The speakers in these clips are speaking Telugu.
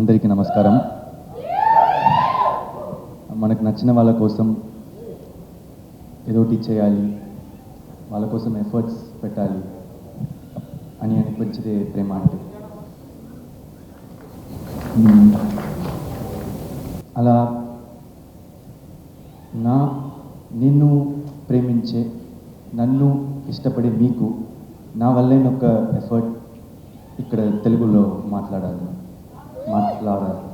అందరికీ నమస్కారం. మనకు నచ్చిన వాళ్ళ కోసం ఏదో చేయాలి వాళ్ళ కోసం ఎఫర్ట్స్ పెట్టాలి అని అనిపించేదే ప్రేమ అంటే. అలా నా నిన్ను ప్రేమించే నన్ను ఇష్టపడే మీకు నా వల్లే ఒక ఎఫర్ట్ ఇక్కడ తెలుగులో మాట్లాడాలి. మాట్లాడాలి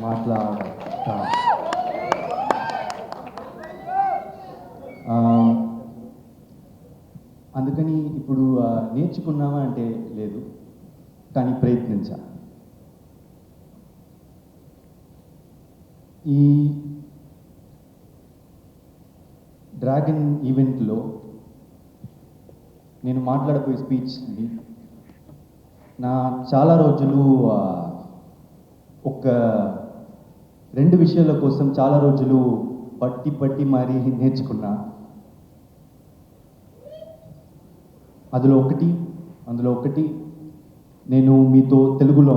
మాట్లాడతా. ఆ, అందుకని ఇప్పుడు నేర్చుకున్నావా అంటే లేదు కానీ ప్రయత్నించా. ఈ డ్రాగన్ ఈవెంట్లో నేను మాట్లాడబోయే స్పీచ్ని నా చాలా రోజులు ఒక రెండు విషయాల కోసం చాలా రోజులు పట్టి పట్టి మరీ నేర్చుకున్నా. అందులో ఒకటి అందులో ఒకటి నేను మీతో తెలుగులో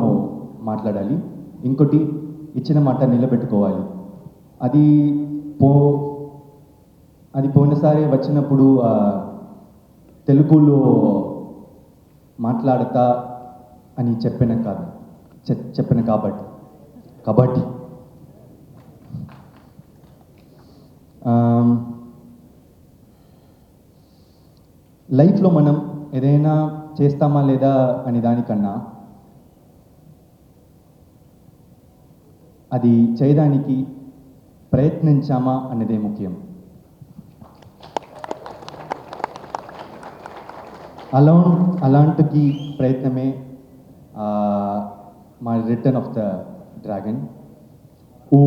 మాట్లాడాలి. ఇంకోటి ఇచ్చిన మాట నిలబెట్టుకోవాలి. అది పో అది పోయినసారి వచ్చినప్పుడు తెలుగులో మాట్లాడతా అని చెప్పిన కాదు. చెప్పిన కాబట్టి. కాబట్టి. లైఫ్లో మనం ఏదైనా చేస్తామా లేదా అని దానికన్నా అది చేయడానికి ప్రయత్నించామా అనేదే ముఖ్యం. అలా అలాంటికి ప్రయత్నమే మా రిటర్న్ ఆఫ్ ద డ్రాగన్ ఓ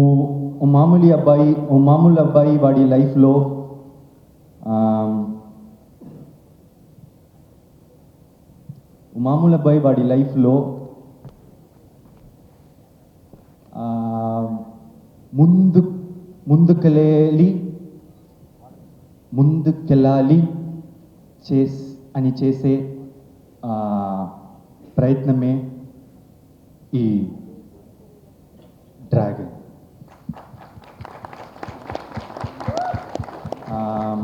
ఓ మామూలు అబ్బాయి ఓ మామూలు అబ్బాయి వాడి లైఫ్లో మామూలు అబ్బాయి వాడి లైఫ్లో ముందు ముందుకెళ్ళాలి ముందుకెళ్ళాలి చేస్ అని చేసే ప్రయత్నమే ఈ డ్రాగన్. ఆ,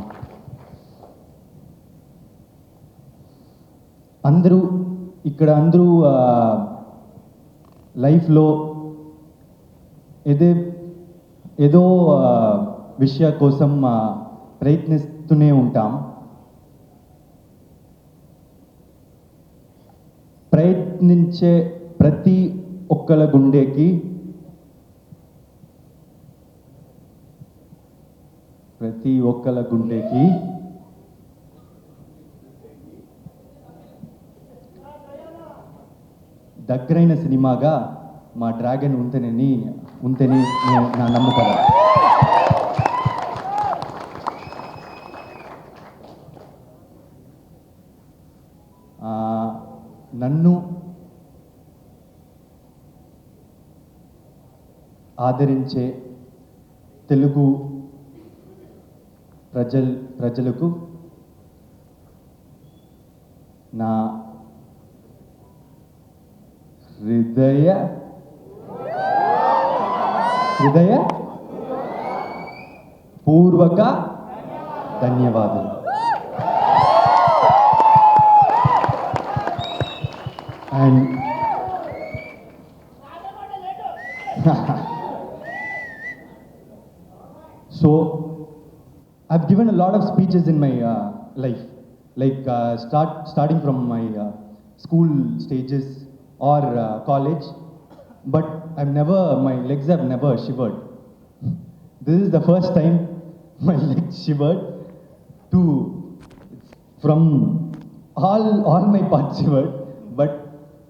అందరూ ఇక్కడ అందరూ లైఫ్లో ఏదే ఏదో విషయం విషయ కోసం ప్రయత్నిస్తూనే ఉంటాం. ప్రయత్నించే ప్రతి ఒక్కల గుండెకి ప్రతి ఒక్కల గుండెకి దగ్గరైన సినిమాగా మా డ్రాగన్ ఉంటేనని ఉంటేనే నా నమ్మకం ఆ, నన్ను ఆదరించే తెలుగు ప్రజల్ ప్రజలకు నా హృదయ హృదయ పూర్వక ధన్యవాదాలు. And so I've given a lot of speeches in my uh, life, like uh, start starting from my uh, school stages or uh, college, but I've never my legs have never shivered. This is the first time my legs shivered to from all all my parts shivered, but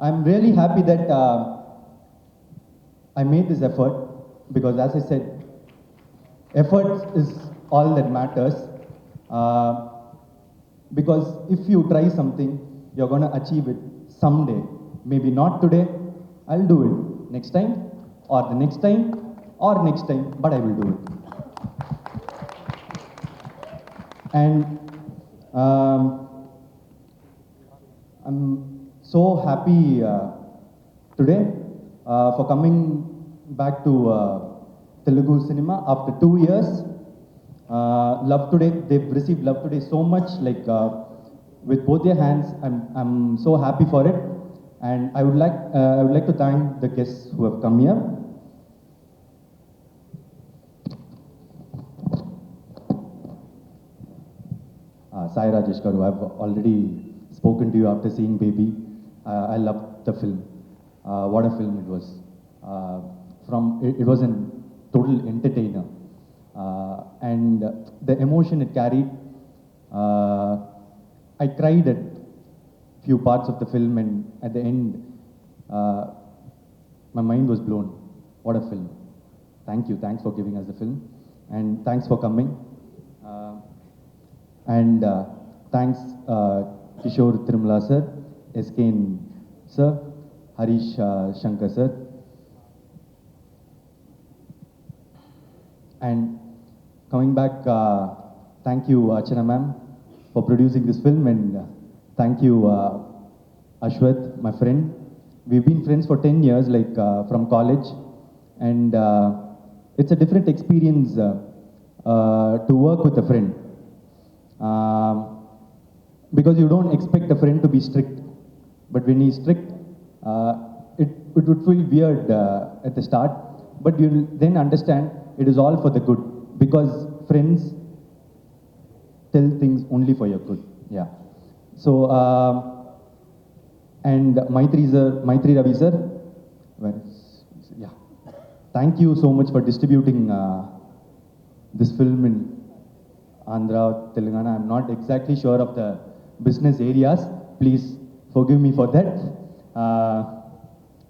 I'm really happy that uh, I made this effort because, as I said, effort is all that matters. Uh, because if you try something, you're gonna achieve it someday. Maybe not today, I'll do it next time, or the next time, or next time, but I will do it. And um, I'm so happy uh, today uh, for coming back to uh, Telugu cinema after two years. Uh, love today, they've received love today so much, like uh, with both their hands. I'm I'm so happy for it, and I would like uh, I would like to thank the guests who have come here. Uh, Sai Rajesh I've already spoken to you after seeing Baby. Uh, I loved the film. Uh, what a film it was. Uh, from it, it was a total entertainer, uh, and the emotion it carried. Uh, I cried at few parts of the film, and at the end, uh, my mind was blown. What a film! Thank you. Thanks for giving us the film, and thanks for coming. Uh, and uh, thanks uh, Kishore Tirumala sir, SKN sir, Harish uh, Shankar sir. And coming back, uh, thank you Archana ma'am for producing this film and uh, thank you uh, Ashwath, my friend. We've been friends for 10 years, like uh, from college, and uh, it's a different experience uh, uh, to work with a friend. Um, because you don't expect a friend to be strict, but when he's strict, uh, it, it would feel weird uh, at the start, but you'll then understand it is all for the good because friends tell things only for your good. Yeah. So, um, and Maitri sir, Maitri Ravi sir, yeah. Thank you so much for distributing uh, this film in Andhra, Telangana. I'm not exactly sure of the business areas. Please forgive me for that. Uh,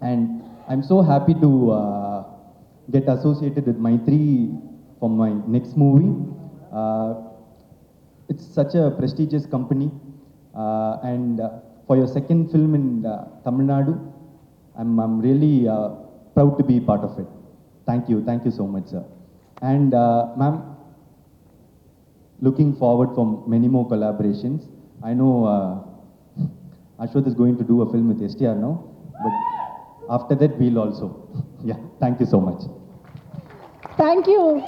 and I'm so happy to uh, get associated with Maitri for my next movie. Uh, it's such a prestigious company. Uh, and uh, for your second film in uh, Tamil Nadu, I'm, I'm really uh, proud to be part of it. Thank you. Thank you so much, sir. And, uh, ma'am, looking forward for many more collaborations. I know uh, Ashwath is going to do a film with STR now, but after that we'll also. Yeah, thank you so much. Thank you.